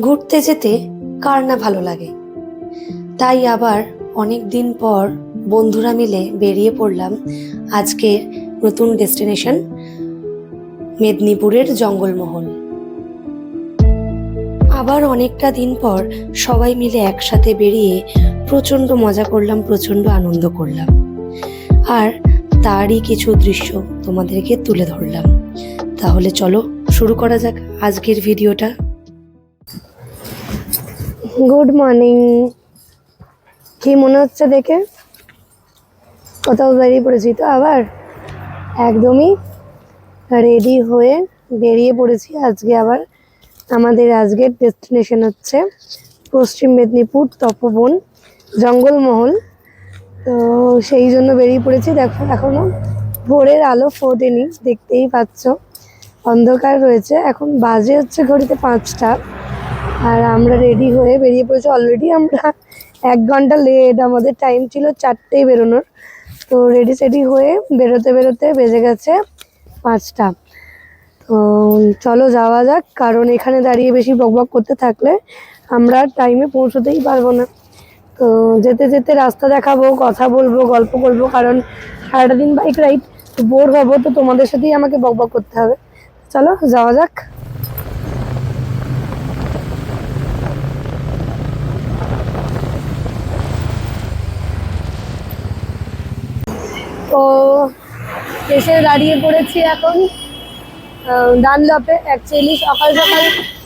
ঘুরতে যেতে কার না ভালো লাগে? তাই আবার অনেক দিন পর বন্ধুরা মিলে বেরিয়ে পড়লাম আজকের নতুন ডেস্টিনেশন, মেদিনীপুরের জঙ্গলমহল। আবার অনেকটা দিন পর সবাই মিলে একসাথে বেরিয়ে প্রচণ্ড মজা করলাম, প্রচণ্ড আনন্দ করলাম। আর তারই কিছু দৃশ্য তোমাদেরকে তুলে ধরলাম। তাহলে চলো শুরু করা যাক আজকের ভিডিওটা। Good morning. কি মনে হচ্ছে দেখে? কোথাও বেরিয়ে পড়েছি তো আবার? একদমই রেডি হয়ে বেরিয়ে পড়েছি আজকে আবার। আমাদের আজকের ডেস্টিনেশন হচ্ছে পশ্চিম মেদিনীপুর তপবন জঙ্গলমহল। তো সেই জন্য বেরিয়ে পড়েছি। দেখো, এখনও ভোরের আলো ফোটেনি, দেখতেই পাচ্ছ। অন্ধকার রয়েছে। এখন বাজে হচ্ছে ঘড়িতে পাঁচটা। আর আমরা রেডি হয়ে বেরিয়ে পড়েছি। অলরেডি আমরা এক ঘণ্টা লেট আমাদের টাইম ছিল চারটেই বেরোনোর। তো রেডি সেডি হয়ে বেরোতে বেরোতে বেজে গেছে পাঁচটা। তো চলো যাওয়া যাক। কারণ এখানে দাঁড়িয়ে বেশি বকবক করতে থাকলে আমরা টাইমে পৌঁছতেই পারব না। তো যেতে যেতে রাস্তা দেখাবো, কথা বলব, গল্প করব। কারণ সারাটা দিন বাইক রাইড বোর হব। তো তোমাদের সাথেই আমাকে বকবক করতে হবে। চলো, যাওয়া যাক। তো এসে দাঁড়িয়ে পড়েছি এখন ডানলপে। অ্যাকচুয়ালি সকাল সকাল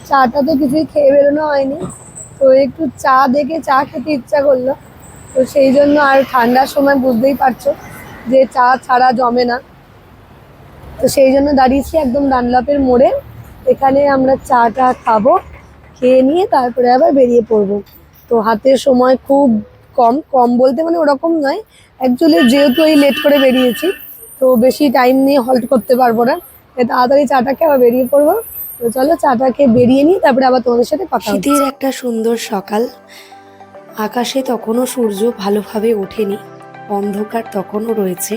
চাটা তো কিছুই খেয়ে বেরোনো হয়নি। তো একটু চা দেখে চা খেতে ইচ্ছা করল। তো সেই জন্য আর ঠান্ডার সময় বুঝতেই পারছ যে চা ছাড়া জমে না। তো সেই জন্য দাঁড়িয়েছি একদম ডানলপের মোড়ে। এখানে আমরা চাটা খাব, খেয়ে নিয়ে তারপরে আবার বেরিয়ে পড়ব। তো হাতের সময় খুব কম কম বলতে মানে ওরকম নয়। অ্যাকচুয়ালি যেহেতু এই লেট করে বেরিয়েছি, তো বেশি টাইম নিয়ে হল্ট করতে পারব না। তাড়াতাড়ি চাটাকে আবার বেরিয়ে পড়ব। তো চলো চাটাকে বেরিয়ে নিই, তারপরে আবার তোমাদের সাথে কথা। শীতের একটা সুন্দর সকাল। আকাশে তখনও সূর্য ভালোভাবে ওঠেনি, অন্ধকার তখনও রয়েছে।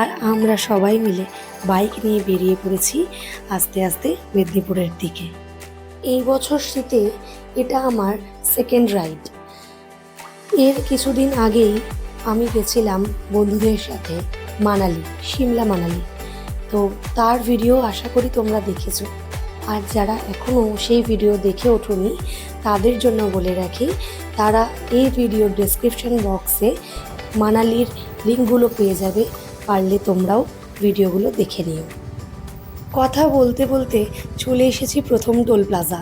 আর আমরা সবাই মিলে বাইক নিয়ে বেরিয়ে পড়েছি আস্তে আস্তে মেদিনীপুরের দিকে। এই বছর শীতে এটা আমার সেকেন্ড রাইড এর কিছুদিন আগেই আমি গেছিলাম বন্ধুদের সাথে মানালি, সিমলা মানালি। তো তার ভিডিও আশা করি তোমরা দেখেছ। আর যারা এখনও সেই ভিডিও দেখে ওঠোনি, তাদের জন্য বলে রাখি, তারা এই ভিডিওর ডেসক্রিপশন বক্সে মানালির লিঙ্কগুলো পেয়ে যাবে, পারলে তোমরাও ভিডিওগুলো দেখে নিও। কথা বলতে বলতে চলে এসেছি প্রথম টোল প্লাজা।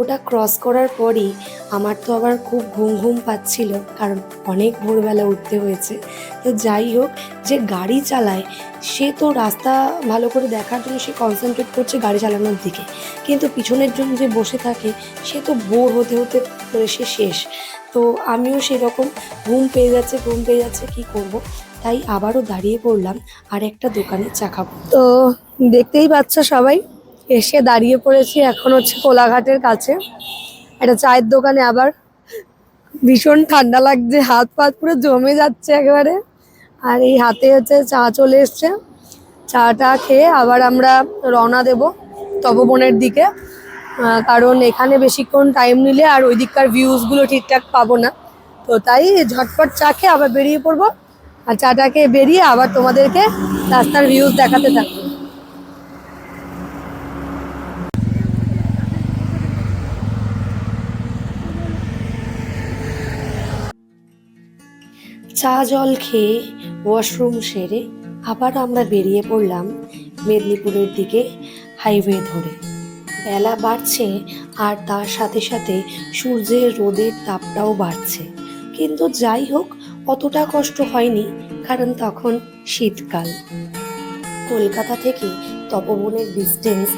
ওটা ক্রস করার পরই আমার তো আবার খুব ঘুম ঘুম পাচ্ছিল, কারণ অনেক ভোরবেলা উঠতে হয়েছে। তো যাই হোক, যে গাড়ি চালায়, সে তো রাস্তা ভালো করে দেখার জন্য সে কনসেন্ট্রেট করছে গাড়ি চালানোর দিকে। কিন্তু পিছনের জন্য যে বসে থাকে, সে তো বোর হতে হতে করে সে শেষ। তো আমিও সেরকম ঘুম পেয়ে যাচ্ছে, ঘুম পেয়ে যাচ্ছে, কি করব? তাই আবারও দাঁড়িয়ে পড়লাম আর একটা দোকানে চা খাব। তো দেখতেই পাচ্ছ সবাই, এসে দাঁড়িয়ে পড়েছি এখন হচ্ছে কোলাঘাটের কাছে। একটা চায়ের দোকানে আবার ভীষণ ঠান্ডা লাগছে, হাত পাত পুরো জমে যাচ্ছে একেবারে। আর এই হাতে হচ্ছে চা চলে এসছে। চাটা খেয়ে আবার আমরা রওনা দেব তপবনের দিকে। কারণ এখানে বেশিক্ষণ টাইম নিলে আর ওই দিককার ভিউজগুলো ঠিকঠাক পাবো না। তো তাই ঝটপট চা খেয়ে আবার বেরিয়ে পড়ব। আর চাটা খেয়ে বেরিয়ে আবার তোমাদেরকে রাস্তার ভিউজ দেখাতে থাকব। চা জল খেয়ে ওয়াশরুম সেরে আবার আমরা বেরিয়ে পড়লাম মেদিনীপুরের দিকে হাইওয়ে ধরে। বেলা বাড়ছে আর তার সাথে সাথে সূর্যের রোদের তাপটাও বাড়ছে। কিন্তু যাই হোক অতটা কষ্ট হয়নি, কারণ তখন শীতকাল। কলকাতা থেকে তপবনের ডিস্টেন্স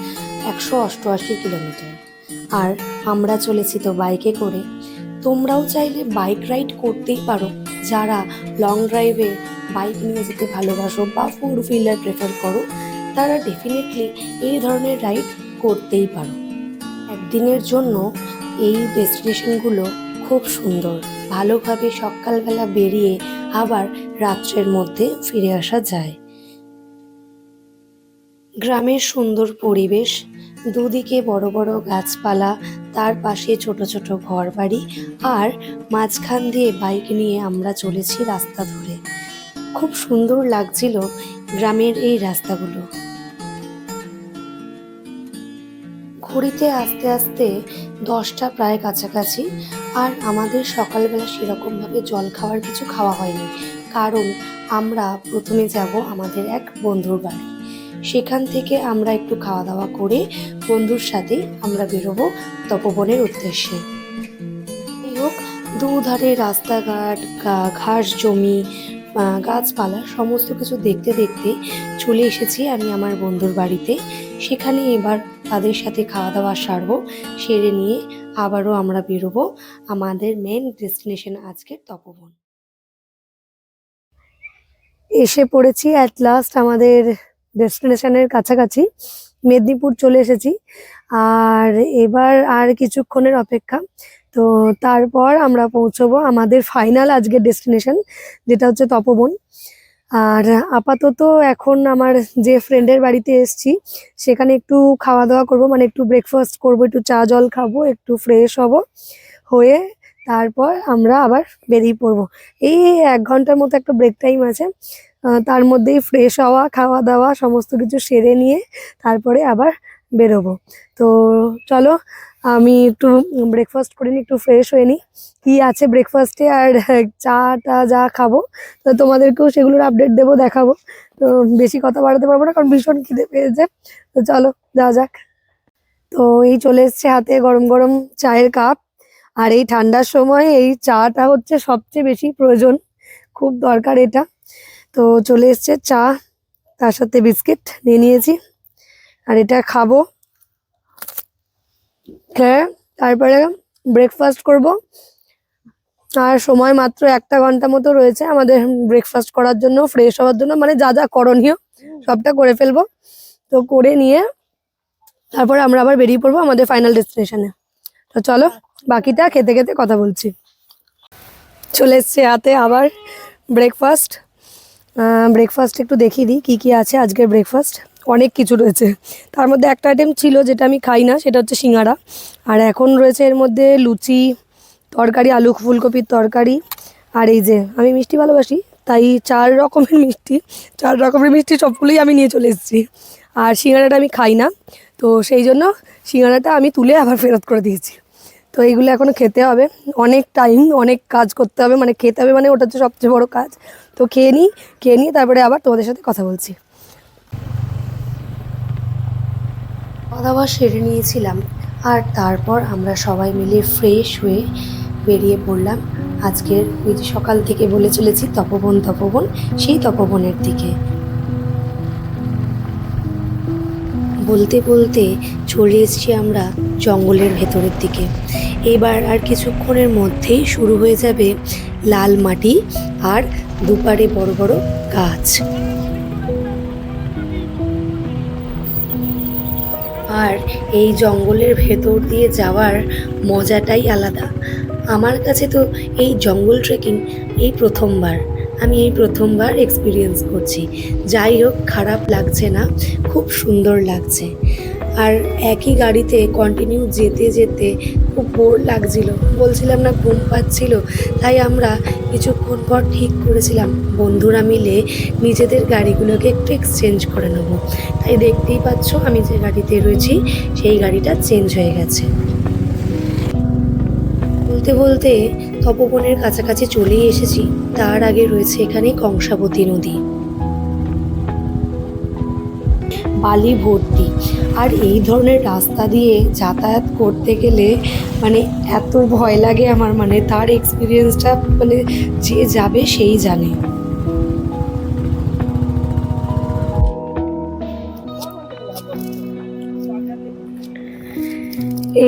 একশো অষ্টআশি কিলোমিটার। আর আমরা চলেছি তো বাইকে করে। তোমরাও চাইলে বাইক রাইড করতেই পারো। যারা লং ড্রাইভে বাইক নিয়ে যেতে ভালোবাসো বা ফোর হুইলার প্রেফার করো, তারা ডেফিনেটলি এই ধরনের রাইড করতেই পারো। একদিনের জন্য এই ডেস্টিনেশনগুলো খুব সুন্দর। ভালোভাবে সকালবেলা বেরিয়ে আবার রাত্রের মধ্যে ফিরে আসা যায়। গ্রামের সুন্দর পরিবেশ, দুদিকে বড় বড় গাছপালা, তার পাশে ছোট ছোট ঘর বাড়ি আর মাঝখান দিয়ে বাইক নিয়ে আমরা চলেছি রাস্তা ধরে। খুব সুন্দর লাগছিল গ্রামের এই রাস্তাগুলো। ঘড়িতে আস্তে আস্তে দশটা প্রায় কাছাকাছি আর আমাদের সকালবেলা সেরকমভাবে জল খাওয়ার কিছু খাওয়া হয়নি। কারণ আমরা প্রথমে যাব আমাদের এক বন্ধুর বাড়ি। সেখান থেকে আমরা একটু খাওয়া দাওয়া করে বন্ধুর সাথে আমরা বেরোবো তপবনের উদ্দেশ্যে। হোক, দুধারে রাস্তাঘাট ঘাস জমি গাছপালা সমস্ত কিছু দেখতে দেখতে চলে এসেছি আমি আমার বন্ধুর বাড়িতে। সেখানে এবার তাদের সাথে খাওয়া দাওয়া সারবো, সেরে নিয়ে আবারও আমরা বেরোবো আমাদের মেন ডেস্টিনেশন আজকের তপবন। এসে পড়েছি অ্যাট লাস্ট আমাদের ডেস্টিনেশনের কাছাকাছি, মেদিনীপুর চলে এসেছি। আর এবার আর কিছুক্ষণের অপেক্ষা, তো তারপর আমরা পৌঁছবো আমাদের ফাইনাল আজকের ডেস্টিনেশন যেটা হচ্ছে তপবন। আর আপাতত এখন আমার যে ফ্রেন্ডের বাড়িতে এসছি, সেখানে একটু খাওয়া দাওয়া করব মানে একটু ব্রেকফাস্ট করব, একটু চা জল খাব, একটু ফ্রেশ হব, হয়ে তারপর আমরা আবার বেরিয়ে পড়ব। এই এক ঘণ্টার মতো একটা ব্রেক টাইম আছে। তার মধ্যেই ফ্রেশ হওয়া খাওয়া দাওয়া সমস্ত কিছু সেরে নিয়ে তারপরে আবার বেরোবো। তো চলো, আমি একটু ব্রেকফাস্ট করে নিই, একটু ফ্রেশ হয়ে নিই। কী আছে ব্রেকফাস্টে আর চাটা যা খাব, তো তোমাদেরকেও সেগুলোর আপডেট দেবো, দেখাবো। তো বেশি কথা বাড়াতে পারব না, কারণ ভীষণ খিদে পেয়েছে। তো চলো যা যাক। তো এই চলে এসছে হাতে গরম গরম চায়ের কাপ আর এই ঠান্ডার সময় এই চাটা হচ্ছে সবচেয়ে বেশি প্রয়োজন। খুব দরকার এটা। তো চলে এসছে চা, তার সাথে বিস্কিট নিয়ে নিয়েছি। আর এটা খাব। হ্যাঁ তারপরে ব্রেকফাস্ট করব। আর সময় মাত্র একটা ঘণ্টা মতো রয়েছে আমাদের ব্রেকফাস্ট করার জন্য ফ্রেশ হওয়ার জন্য। মানে যা যা করণীয়, সবটা করে ফেলব। তো করে নিয়ে তারপরে আমরা আবার বেরিয়ে পড়ব আমাদের ফাইনাল ডেস্টিনেশনে তো চলো, বাকিটা খেতে খেতে কথা বলছি। চলে এসছে হাতে আবার ব্রেকফাস্ট ব্রেকফাস্ট একটু দেখিয়ে দিই, কী কী আছে আজকের ব্রেকফাস্ট অনেক কিছু রয়েছে। তার মধ্যে একটা আইটেম ছিল যেটা আমি খাই না, সেটা হচ্ছে সিঙ্গারা। আর এখন রয়েছে এর মধ্যে লুচি, তরকারি, আলু, ফুলকপির তরকারি। আর এই যে, আমি মিষ্টি ভালোবাসি, তাই চার রকমের মিষ্টি, চার রকমের মিষ্টি সবগুলোই আমি নিয়ে চলে এসেছি। আর সিঙ্গারাটা আমি খাই না, তো সেই জন্য সিঙ্গারাটা আমি তুলে আবার ফেরত করে দিয়েছি। তো এইগুলো এখনও খেতে হবে। অনেক টাইম অনেক কাজ করতে হবে মানে খেতে হবে মানে ওটা হচ্ছে সবচেয়ে বড় কাজ। তো খেয়ে নিই, খেয়ে নিয়ে তারপরে আবার তোমাদের সাথে কথা বলছি। খাওয়া দাওয়া সেরে নিয়েছিলাম। আর তারপর আমরা সবাই মিলে ফ্রেশ হয়ে বেরিয়ে পড়লাম আজকের ওই সকাল থেকে বলে চলেছি তপবন তপবন, সেই তপবনের দিকে। বলতে বলতে চলে এসেছি আমরা জঙ্গলের ভেতরের দিকে। এবার আর কিছুক্ষণের মধ্যেই শুরু হয়ে যাবে লাল মাটি আর দুপারে বড় বড় গাছ। আর এই জঙ্গলের ভেতর দিয়ে যাওয়ার মজাটাই আলাদা। আমার কাছে তো এই জঙ্গল ট্রেকিং এই প্রথমবার। আমি এই প্রথমবার এক্সপিরিয়েন্স করছি। যাই হোক, খারাপ লাগছে না, খুব সুন্দর লাগছে। আর একই গাড়িতে কন্টিনিউ যেতে যেতে খুব বোর লাগছিল। বলছিলাম না ঘুম পাচ্ছিল, তাই আমরা কিছুক্ষণ পর ঠিক করেছিলাম। বন্ধুরা মিলে নিজেদের গাড়িগুলোকে একটু এক্সচেঞ্জ করে নেব। তাই দেখতেই পাচ্ছ আমি যে গাড়িতে রয়েছি, সেই গাড়িটা চেঞ্জ হয়ে গেছে। বলতে বলতে তপবনের কাছাকাছি চলেই এসেছি। তার আগে রয়েছে এখানে কংসাবতী নদী। বালি ভর্তি। আর এই ধরনের রাস্তা দিয়ে যাতায়াত করতে গেলে মানে এত ভয় লাগে আমার মানে তার এক্সপিরিয়েন্সটা মানে যে যাবে সেই জানে।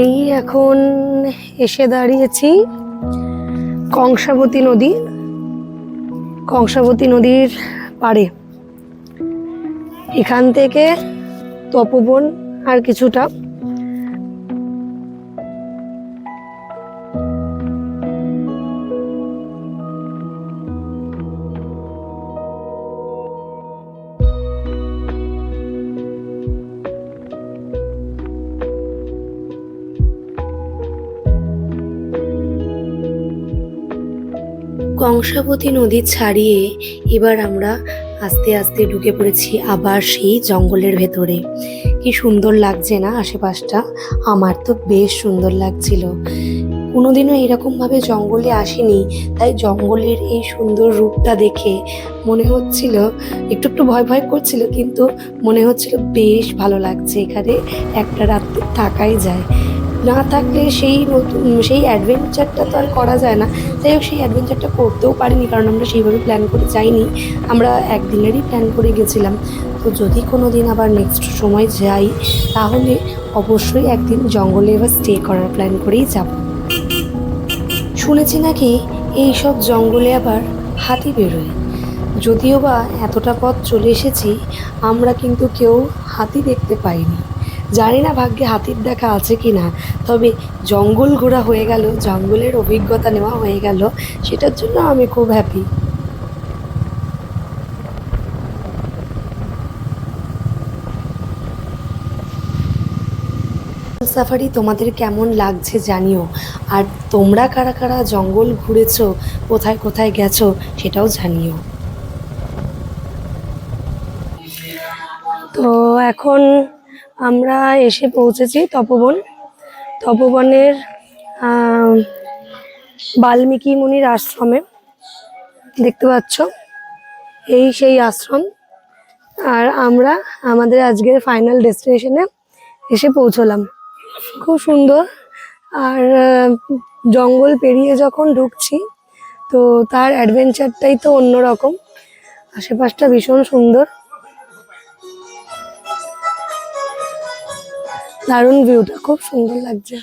এই এখন এসে দাঁড়িয়েছি কংসাবতী নদী, কংসাবতী নদীর পাড়ে। এখান থেকে তপবন আর কিছুটা। কংসাবতী নদী ছাড়িয়ে এবার আমরা আস্তে আস্তে ঢুকে পড়েছি আবার সেই জঙ্গলের ভেতরে। কি সুন্দর লাগছে না আশেপাশটা? আমার তো বেশ সুন্দর লাগছিল। কোনোদিনও এরকমভাবে জঙ্গলে আসিনি, তাই জঙ্গলের এই সুন্দর রূপটা দেখে মনে হচ্ছিল, একটু একটু ভয় ভয় করছিল, কিন্তু মনে হচ্ছিল বেশ ভালো লাগছে। এখানে একটা রাত্রে থাকাই যায়। না থাকলে সেই নতুন, সেই অ্যাডভেঞ্চারটা তো আর করা যায় না। যাই হোক, সেই অ্যাডভেঞ্চারটা করতেও পারিনি, কারণ আমরা সেইভাবে প্ল্যান করে যাইনি। আমরা একদিনেরই প্ল্যান করে গেছিলাম। তো যদি কোনো দিন আবার নেক্সট সময় যাই, তাহলে অবশ্যই একদিন জঙ্গলে এবার স্টে করার প্ল্যান করেই যাব। শুনেছি নাকি এই সব জঙ্গলে আবার হাতি বেরোয়? যদিও বা এতটা পথ চলে এসেছি, আমরা কিন্তু কেউ হাতি দেখতে পাইনি। জানি না ভাগ্যে হাতির দেখা আছে কি না, তবে জঙ্গল ঘোরা হয়ে গেল, জঙ্গলের অভিজ্ঞতা নেওয়া হয়ে গেল, সেটার জন্য আমি খুব হ্যাপি সাফারি তোমাদের কেমন লাগছে জানিও, আর তোমরা কারা কারা জঙ্গল ঘুরেছো, কোথায় কোথায় গেছো, সেটাও জানিও। তো এখন আমরা এসে পৌঁছেছি তপবন। তপবনের বাল্মীকি মুনির আশ্রমে। দেখতে পাচ্ছ? এই সেই আশ্রম। আর আমরা আমাদের আজকের ফাইনাল ডেস্টিনেশনে এসে পৌঁছলাম। খুব সুন্দর। আর জঙ্গল পেরিয়ে যখন ঢুকছি, তো তার অ্যাডভেঞ্চারটাই তো অন্যরকম। আশেপাশটা ভীষণ সুন্দর। দারুণ ভিউটা খুব সুন্দর লাগছে।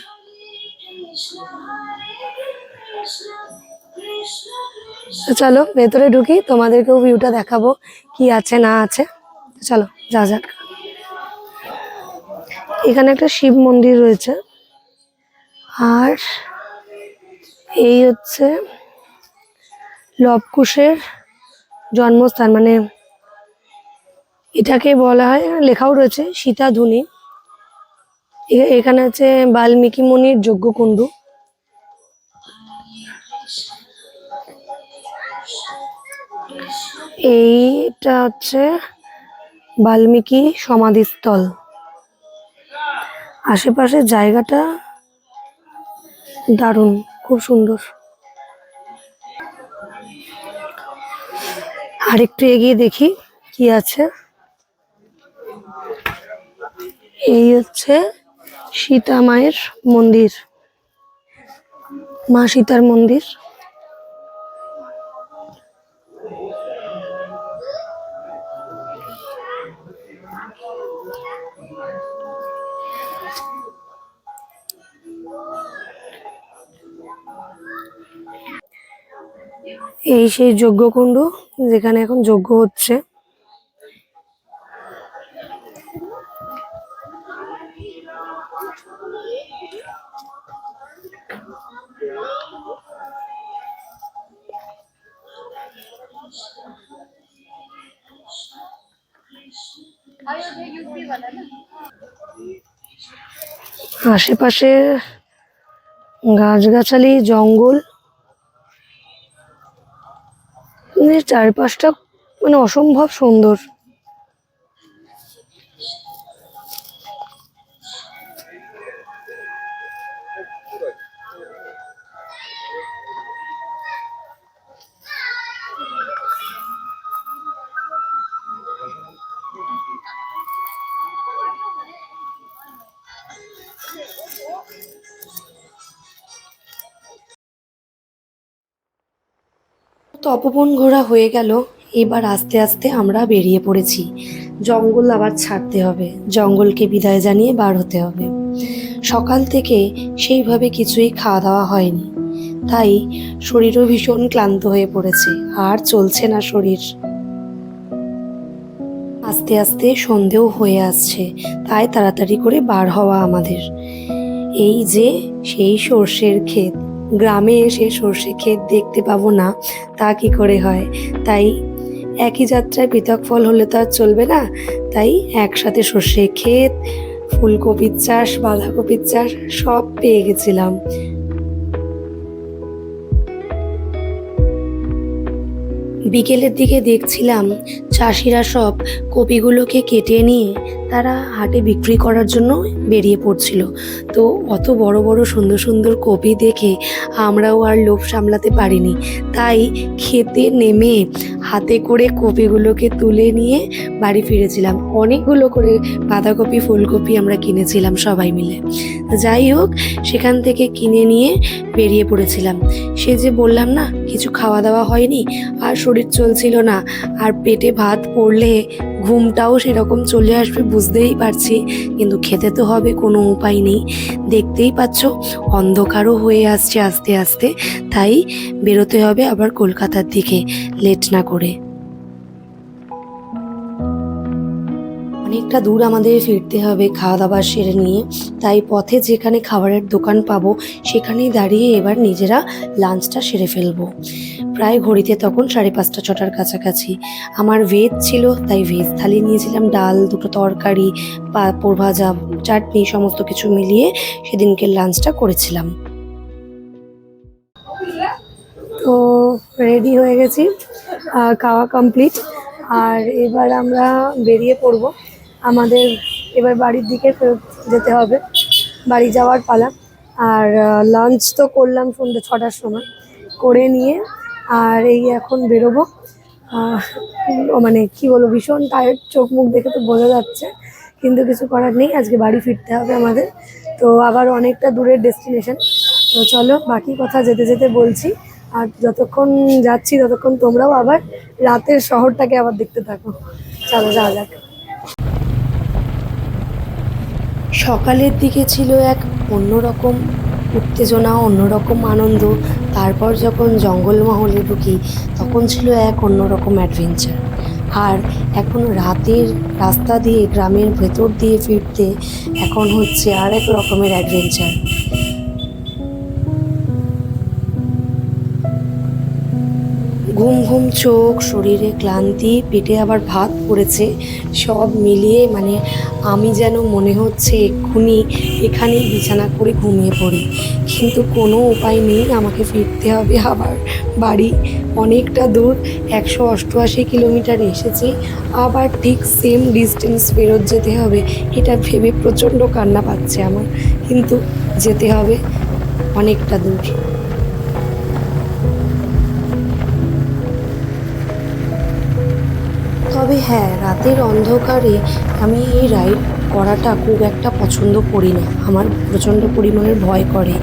চলো, ভেতরে ঢুকি, তোমাদেরকেও ভিউটা দেখাবো কি আছে, না আছে। চলো, যা যাক। এখানে একটা শিব মন্দির রয়েছে। আর এই হচ্ছে লবকুশের জন্মস্থান মানে এটাকে বলা হয়, লেখাও রয়েছে, সীতাধুনী। এখানে আছে বাল্মীকি মুনির যজ্ঞকুণ্ডু। এইটা হচ্ছে বাল্মীকি সমাধিস্থল। আশেপাশে জায়গাটা দারুণ, খুব সুন্দর। আর একটু এগিয়ে দেখি কি আছে। এই হচ্ছে সীতা মায়ের মন্দির মা সীতার মন্দির। এই সেই যজ্ঞকুণ্ড যেখানে এখন যজ্ঞ হচ্ছে। আশেপাশে গাছগাছালি জঙ্গল। মানে চারপাশটা মানে অসম্ভব সুন্দর। তপবন ঘোরা হয়ে গেল। এবার আস্তে আস্তে আমরা বেরিয়ে পড়েছি। জঙ্গল আবার ছাড়তে হবে। জঙ্গলকে বিদায় জানিয়ে বার হতে হবে। সকাল থেকে সেইভাবে কিছুই খাওয়া দাওয়া হয়নি। তাই শরীরও ভীষণ ক্লান্ত হয়ে পড়েছে। আর চলছে না শরীর। আস্তে আস্তে সন্ধেও হয়ে আসছে। তাই তাড়াতাড়ি করে বার হওয়া আমাদের। এই যে সেই সর্ষের ক্ষেত। গ্রামে এসে সর্ষে ক্ষেত দেখতে পাবো না, তা কি করে হয়? তাই একই যাত্রায় পৃথক ফল হলে তো আর চলবে না। তাই একসাথে সর্ষে ক্ষেত, ফুলকপির চাষ, বাঁধাকপির চাষ সব পেয়ে গেছিলাম। বিকেলের দিকে দেখছিলাম চাষিরা সব কপিগুলোকে কেটে নিয়ে তারা হাটে বিক্রি করার জন্য বেরিয়ে পড়ছিল। তো অত বড় বড় সুন্দর সুন্দর কপি দেখে আমরাও আর লোভ সামলাতে পারিনি। তাই খেতে নেমে হাতে করে কপিগুলোকে তুলে নিয়ে বাড়ি ফিরেছিলাম। অনেকগুলো করে বাঁধাকপি, ফুলকপি আমরা কিনেছিলাম সবাই মিলে। যাই হোক, সেখান থেকে কিনে নিয়ে বেরিয়ে পড়েছিলাম। সে যে বললাম না কিছু খাওয়া দাওয়া হয়নি আর শরীর চলছিল না। আর পেটে ভাত পড়লে ঘুমটাও সেরকম চলে আসবে বুঝতেই পারছি, কিন্তু খেতে তো হবে, কোনো উপায় নেই। দেখতেই পাচ্ছ, অন্ধকারও হয়ে আসছে আস্তে আস্তে, তাই বেরোতে হবে আবার কলকাতার দিকে, লেট না করে। অনেকটা দূর আমাদের ফিরতে হবে খাওয়া দাওয়া সেরে নিয়ে। তাই পথে যেখানে খাবারের দোকান পাবো, সেখানেই দাঁড়িয়ে এবার নিজেরা লাঞ্চটা সেরে ফেলব। প্রায় ঘড়িতে তখন সাড়ে পাঁচটা, ছটার কাছাকাছি। আমার ভেজ ছিল, তাই ভেজ থালি নিয়েছিলাম ডাল, দুটো তরকারি পাঁপড় ভাজা চাটনি, সমস্ত কিছু মিলিয়ে সেদিনকে লাঞ্চটা করেছিলাম। তো রেডি হয়ে গেছি খাওয়া কমপ্লিট আর এবার আমরা বেরিয়ে পড়ব। আমাদের এবার বাড়ির দিকে ফেরত যেতে হবে। বাড়ি যাওয়ার পালা। আর লাঞ্চ তো করলাম সন্ধ্যে ছটার সময়। করে নিয়ে আর এই এখন বেরোবো। মানে কি বলব, ভীষণ টায়ার্ড চোখ মুখ দেখে তো বোঝা যাচ্ছে। কিন্তু কিছু করার নেই, আজকে বাড়ি ফিরতে হবে আমাদের। তো আবার অনেকটা দূরের ডেস্টিনেশন তো চলো, বাকি কথা যেতে যেতে বলছি। আর যতক্ষণ যাচ্ছি ততক্ষণ তোমরাও আবার রাতের শহরটাকে আবার দেখতে থাকো। চলো, যাওয়া যাক। সকালের দিকে ছিল এক অন্যরকম উত্তেজনা, অন্যরকম আনন্দ। তারপর যখন জঙ্গলমহলে ঢুকি, তখন ছিল এক অন্যরকম অ্যাডভেঞ্চার আর এখন রাতের রাস্তা দিয়ে, গ্রামের ভেতর দিয়ে ফিরতে এখন হচ্ছে আর এক রকমের অ্যাডভেঞ্চার ঘুম ঘুম চোখ, শরীরে ক্লান্তি, পেটে আবার ভাত পড়েছে, সব মিলিয়ে মানে আমি যেন মনে হচ্ছে এক্ষুনি এখানেই বিছানা করে ঘুমিয়ে পড়ি। কিন্তু কোনো উপায় নেই, আমাকে ফিরতে হবে আবার বাড়ি। অনেকটা দূর, একশো অষ্টআশি কিলোমিটার এসেছি, আবার ঠিক সেম ডিস্টেন্স ফেরত যেতে হবে। এটা ভেবে প্রচণ্ড কান্না পাচ্ছে আমার, কিন্তু যেতে হবে অনেকটা দূর। তবে হ্যাঁ রাতের অন্ধকারে আমি এই রাইড করাটা খুব একটা পছন্দ করি না। আমার প্রচণ্ড পরিমাণে ভয় করে।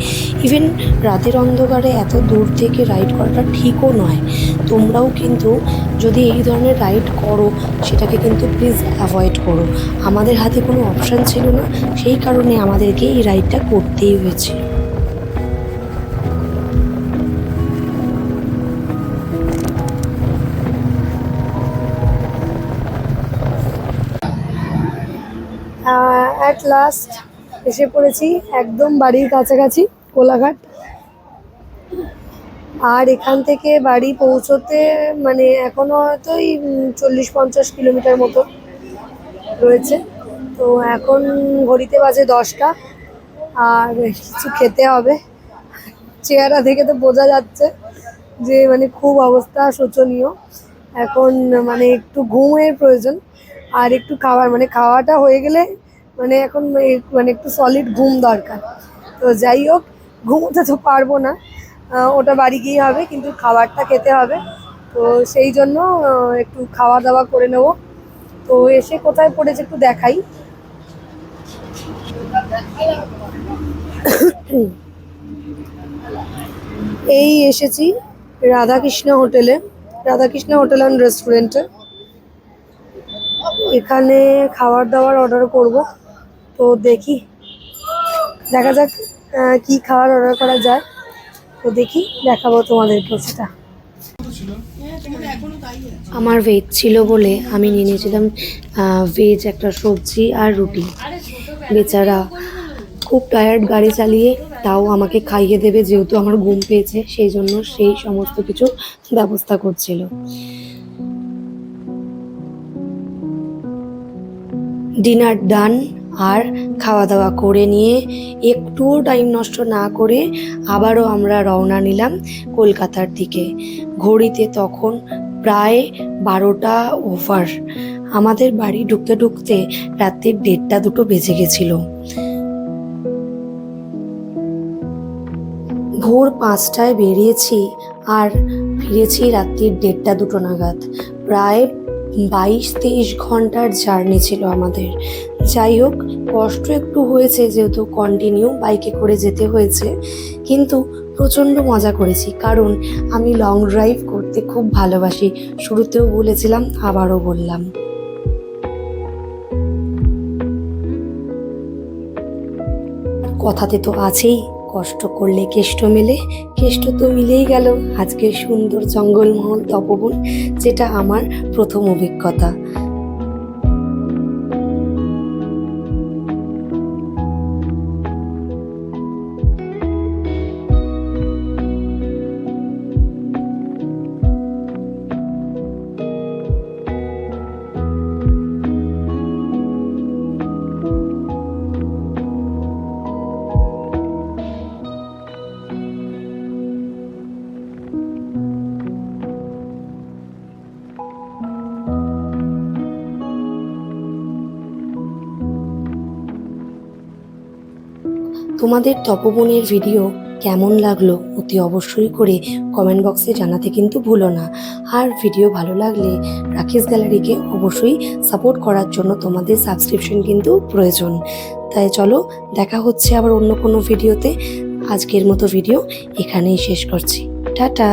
ইভেন রাতের অন্ধকারে এত দূর থেকে রাইড করাটা ঠিকও নয়। তোমরাও কিন্তু যদি এই ধরনের রাইড করো, সেটাকে কিন্তু প্লিজ অ্যাভয়েড করো। আমাদের হাতে কোনো অপশান ছিল না, সেই কারণে আমাদেরকে এই রাইডটা করতেই হয়েছিল অ্যাট লাস্ট এসে পড়েছি একদম বাড়ির কাছাকাছি, কোলাঘাট। আর এখান থেকে বাড়ি পৌঁছোতে মানে এখনও হয়তো এই চল্লিশ পঞ্চাশ কিলোমিটার মতো রয়েছে। তো এখন ঘড়িতে বাজে দশটা, আর কিছু খেতে হবে। চেহারা থেকে তো বোঝা যাচ্ছে যে মানে খুব অবস্থা শোচনীয়। এখন মানে একটু ঘুমের প্রয়োজন, আর একটু খাবার মানে খাওয়াটা হয়ে গেলে মানে এখন মানে একটু সলিড ঘুম দরকার। তো যাই হোক, ঘুমোতে তো পারব না। ওটা বাড়ি গিয়ে হবে, কিন্তু খাবারটা খেতে হবে। তো সেই জন্য একটু খাওয়া দাওয়া করে নেব। তো এসে কোথায় পড়েছে একটু দেখাই। এই এসেছি রাধাকৃষ্ণ হোটেলে। রাধাকৃষ্ণ হোটেল অ্যান্ড রেস্টুরেন্টে। এখানে খাবার দাবার অর্ডার করব। তো দেখি। দেখা যাক কি খাবার অর্ডার করা যায়। তো দেখি, দেখাবো তোমাদেরকেও সেটা আমার ভেজ ছিল বলে আমি নিয়ে নিয়েছিলাম ভেজ একটা সবজি আর রুটি। বেচারা খুব টায়ার্ড গাড়ি চালিয়ে তাও আমাকে খাইয়ে দেবে যেহেতু আমার ঘুম পেয়েছে, সেই জন্য সেই সমস্ত কিছু ব্যবস্থা করছিল। ডিনার ডান আর খাওয়া দাওয়া করে নিয়ে একটুও টাইম নষ্ট না করে আবারও আমরা রওনা নিলাম কলকাতার দিকে। ঘড়িতে তখন প্রায় বারোটা ওভার আমাদের বাড়ি ঢুকতে ঢুকতে রাত্রির দেড়টা দুটো বেজে গেছিল। ভোর পাঁচটায় বেরিয়েছি আর ফিরেছি রাত্রির দেড়টা দুটো নাগাদ। প্রায় বাইশ তেইশ ঘণ্টার জার্নি ছিল আমাদের। যাই হোক, কষ্ট একটু হয়েছে যেহেতু কন্টিনিউ বাইকে করে যেতে হয়েছে। কিন্তু প্রচণ্ড মজা করেছি, কারণ আমি লং ড্রাইভ করতে খুব ভালোবাসি। শুরুতেও বলেছিলাম, আবারও বললাম। কথাতে তো আছেই। কষ্ট করলে কেষ্ট মেলে, কেষ্ট তো মিলেই গেল। আজকে সুন্দর জঙ্গলমহল তপবন, যেটা আমার প্রথম অভিজ্ঞতা। তোমাদের তপবনের ভিডিও কেমন লাগল অতি অবশ্যই করে কমেন্ট বক্সে জানাতে কিন্তু ভুলো না। আর ভিডিও ভালো লাগলে রাকেশ গ্যালারিকে অবশ্যই সাপোর্ট করার জন্য তোমাদের সাবস্ক্রিপশন কিন্তু প্রয়োজন। তাই চলো, দেখা হচ্ছে আবার অন্য কোনো ভিডিওতে আজকের মতো ভিডিও এখানেই শেষ করছি। টাটা!